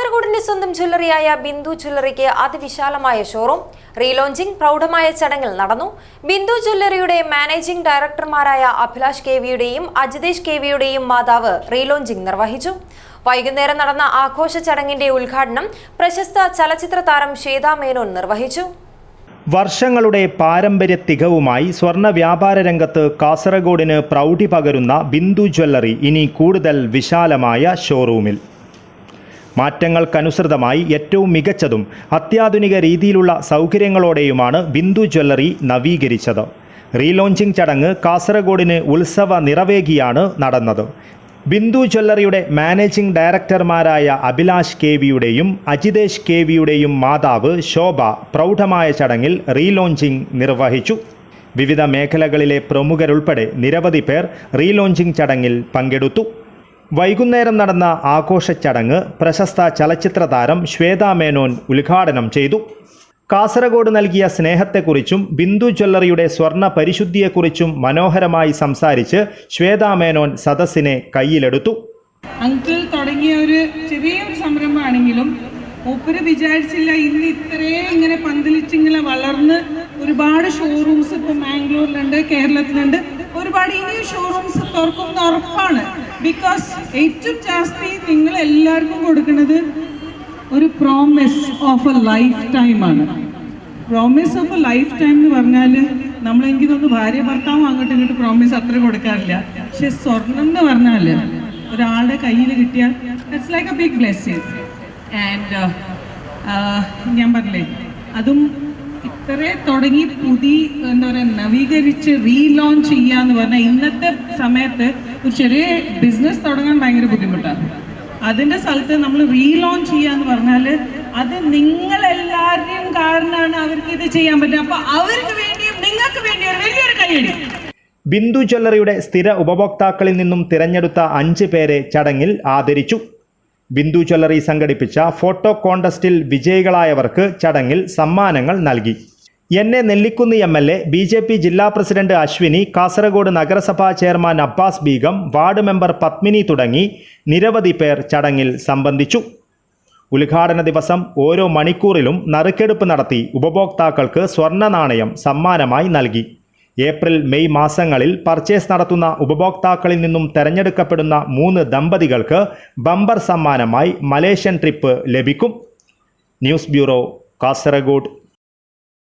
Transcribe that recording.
കാസർഗോഡിന്റെ സ്വന്തം ജ്വല്ലറിയായ ബിന്ദു ജ്വല്ലറിക്ക് അതിവിശാലമായ ഷോറൂം റീലോഞ്ചിംഗ് പ്രൗഢമായ ചടങ്ങിൽ നടന്നു. ബിന്ദു ജ്വല്ലറിയുടെ മാനേജിംഗ് ഡയറക്ടർമാരായ അഭിലാഷ് കെ വിയുടെയും അജിതേഷ് കെ വിയുടെയും മാതാവ് റീലോഞ്ചിംഗ് നിർവഹിച്ചു. വൈകുന്നേരം നടന്ന ആഘോഷ ചടങ്ങിന്റെ ഉദ്ഘാടനം പ്രശസ്ത ചലച്ചിത്ര താരം ശ്വേതാ മേനോൻ നിർവഹിച്ചു. വർഷങ്ങളുടെ പാരമ്പര്യ തികവുമായി സ്വർണ വ്യാപാര രംഗത്ത് കാസർഗോഡിന് പ്രൗഢി പകരുന്ന ബിന്ദു ജ്വല്ലറി ഇനി കൂടുതൽ വിശാലമായ ഷോറൂമിൽ മാറ്റങ്ങൾക്കനുസൃതമായി ഏറ്റവും മികച്ചതും അത്യാധുനിക രീതിയിലുള്ള സൗകര്യങ്ങളോടെയുമാണ് ബിന്ദു ജ്വല്ലറി നവീകരിച്ചത്. റീലോഞ്ചിംഗ് ചടങ്ങ് കാസർഗോഡിന് ഉത്സവ നിറവേകിയാണ് നടന്നത്. ബിന്ദു ജ്വല്ലറിയുടെ മാനേജിംഗ് ഡയറക്ടർമാരായ അഭിലാഷ് കെ വിയുടെയും അജിതേഷ് കെ വിയുടെയും മാതാവ് ശോഭ പ്രൗഢമായ ചടങ്ങിൽ റീലോഞ്ചിംഗ് നിർവഹിച്ചു. വിവിധ മേഖലകളിലെ പ്രമുഖരുൾപ്പെടെ നിരവധി പേർ റീലോഞ്ചിംഗ് ചടങ്ങിൽ പങ്കെടുത്തു. വൈകുന്നേരം നടന്ന ആഘോഷ ചടങ്ങ് പ്രശസ്ത ചലച്ചിത്ര താരം ശ്വേതാ മേനോൻ ഉദ്ഘാടനം ചെയ്തു. കാസർഗോഡ് നൽകിയ സ്നേഹത്തെക്കുറിച്ചും ബിന്ദു ജ്വല്ലറിയുടെ സ്വർണ പരിശുദ്ധിയെക്കുറിച്ചും മനോഹരമായി സംസാരിച്ച് ശ്വേതാ മേനോൻ സദസ്സിനെ കയ്യിലെടുത്തു. അങ്കിൾ തുടങ്ങിയ ഒരു ചെറിയൊരു സംരംഭമാണെങ്കിലും മൂപ്പര് വിചാരിച്ചില്ല ഇന്ന് ഇത്രയും ഇങ്ങനെ പന്തലിച്ചിങ്ങനെ വളർന്ന് ഒരുപാട് ഷോറൂംസ് ഇപ്പം മാംഗ്ലൂരിലുണ്ട് കേരളത്തിലുണ്ട്. ഒരുപാട് ഇനിയും ഷോറൂംസ് തുറക്കുന്ന ഉറപ്പാണ്. ബിക്കോസ് ഏറ്റവും ജാസ്തി നിങ്ങൾ എല്ലാവർക്കും കൊടുക്കുന്നത് ഒരു പ്രോമിസ് ഓഫ് എ ലൈഫ് ടൈമാണ് promise of a life time എന്ന് പറഞ്ഞാൽ നമ്മൾ എനിക്ക് ഭാര്യ ഭർത്താവും അങ്ങോട്ടും ഇങ്ങോട്ടും പ്രോമിസ് അത്ര കൊടുക്കാറില്ല. പക്ഷെ സ്വർണം എന്ന് പറഞ്ഞാൽ ഒരാളുടെ കയ്യിൽ കിട്ടിയാൽ it's like a big blessing and ഞാൻ പറഞ്ഞില്ലേ അതും ഇത്രേ തുടങ്ങി പുതിയ എന്താ പറയുക നവീകരിച്ച് റീലോഞ്ച് ചെയ്യാന്ന് പറഞ്ഞാൽ ഇന്നത്തെ സമയത്ത് ഒരു ചെറിയ ബിസിനസ് തുടങ്ങാൻ ഭയങ്കര ബുദ്ധിമുട്ടാണ് അതിന്റെ സ്ഥലത്ത് നമ്മൾ റീലോഞ്ച് ചെയ്യാന്ന് പറഞ്ഞാൽ അത് നിങ്ങളെല്ലാവരുടെയും കാരണമാണ് അവർക്ക് ഇത് ചെയ്യാൻ പറ്റുക. അപ്പൊ അവർക്ക് വേണ്ടിയും നിങ്ങൾക്ക് വേണ്ടിയും വലിയൊരു കൈയടി ബിന്ദു ജ്വല്ലറിയുടെ സ്ഥിര ഉപഭോക്താക്കളിൽ നിന്നും തിരഞ്ഞെടുത്ത അഞ്ച് പേരെ ചടങ്ങിൽ ആദരിച്ചു. ബിന്ദു ജ്വല്ലറി സംഘടിപ്പിച്ച ഫോട്ടോ കോണ്ടസ്റ്റിൽ വിജയികളായവർക്ക് ചടങ്ങിൽ സമ്മാനങ്ങൾ നൽകി. N. A. Nellikkunnu M. L. A. B. J. P ജില്ലാ പ്രസിഡന്റ് അശ്വിനി കാസർഗോഡ് നഗരസഭാ chairman Abbas Begum ward member Padmini തുടങ്ങി നിരവധി പേർ ചടങ്ങിൽ സംബന്ധിച്ചു. ഉദ്ഘാടന ദിവസം ഓരോ മണിക്കൂറിലും നറുക്കെടുപ്പ് നടത്തി ഉപഭോക്താക്കൾക്ക് സ്വർണ നാണയം സമ്മാനമായി നൽകി. ഏപ്രിൽ മെയ് മാസങ്ങളിൽ പർച്ചേസ് നടത്തുന്ന ഉപഭോക്താക്കളിൽ നിന്നും തെരഞ്ഞെടുക്കപ്പെടുന്ന മൂന്ന് ദമ്പതികൾക്ക് ബമ്പർ സമ്മാനമായി മലേഷ്യൻ ട്രിപ്പ് ലഭിക്കും. News bureau Kasaragod.